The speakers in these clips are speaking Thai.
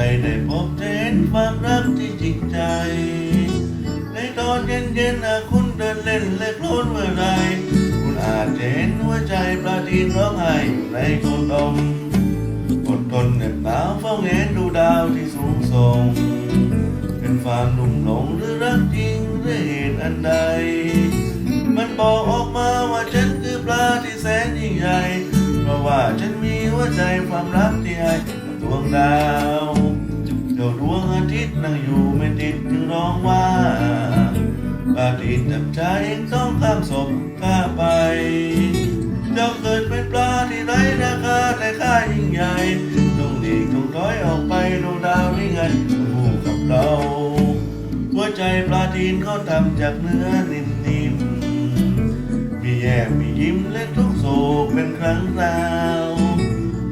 ให้ได้พบเห็นความรักที่จริงใจ ในตอนเย็นเย็นคุณเดินเล่นเล็กโลนเมื่อไร คุณอาจเห็นหัวใจปลาทีนร้องไห้อยู่ในกองดมอดทนเหน็บหนาวเฝ้าเห็นดูดาวที่สูงส่ง เป็นความนุ่มหลงหรือรักจริงหรือเหตุอันใด มันบอกออกมาว่าฉันคือปลาที่แสนยิ่งใหญ่ เพราะว่าฉันมีหัวใจความรักที่ให้กัดวงดาว เจ้าดวงอาทิตย์นั่งอยู่ไม่ติดจึงร้องว่าปาฏิจับใจต้องข้ามศพข้าไป เจ้าเกิดเป็นปลาที่ไร้ราคาแต่ค่ายิ่งใหญ่ต้องหลีกต้องถอยออกไปดวงดาวนี่ไงคู่กับเรา หัวใจปลาจีนเขาทำจากเนื้อนิ่มๆมีแย่มียิ้มและทุกโศกเป็นครั้งคราว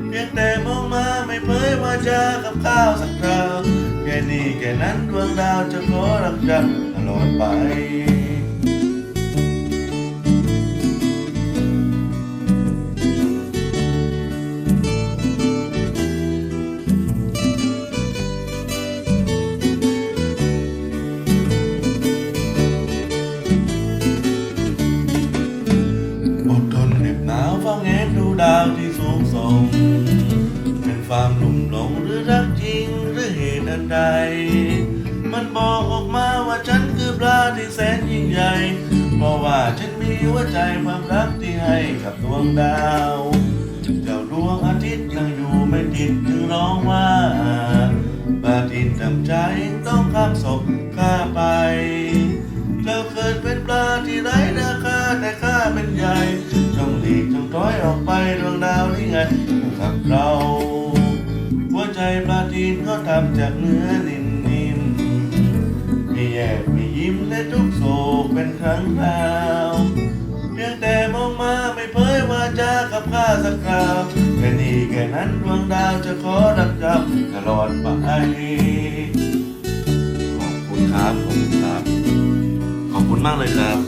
เพียงแต่มองมา ไม่เผยว่าจะกับข้าวสักคราวแค่นี้แค่นั้นดวงดาวจะขอรักจักตลอดไปอดทนเหน็บหนาวเฝ้าแงนดูดาวที่สูงส่ง ความหลุ่มหลงหรือรักจริงหรือเหตุอันใด มันบอกออกมาว่าฉันคือปลาที่แสนยิ่งใหญ่ เพราะว่าฉันมีหัวใจความรักที่ให้กับดวงดาว เจ้าดวงอาทิตย์นั่งอยู่ไม่ติดจึงร้องว่าปาทินทำใจต้องข้ามศพข้าไป เจ้าเกิดเป็นปลาที่ไร้ราคาแต่ข้าเป็นใหญ่จงหลีกจงถอยออกไปดวงดาวนี่ไงกับเรา ไม่ยิ้มและทุกโศกเป็นครั้งคราวเพียงแต่มองมาไม่เผยว่าจะกับข้าสักคราวแค่นี้แค่นั้นดวงดาวจะขอรับจับตลอดไปขอบคุณครับขอบคุณครับ ขอบคุณมากเลยครับ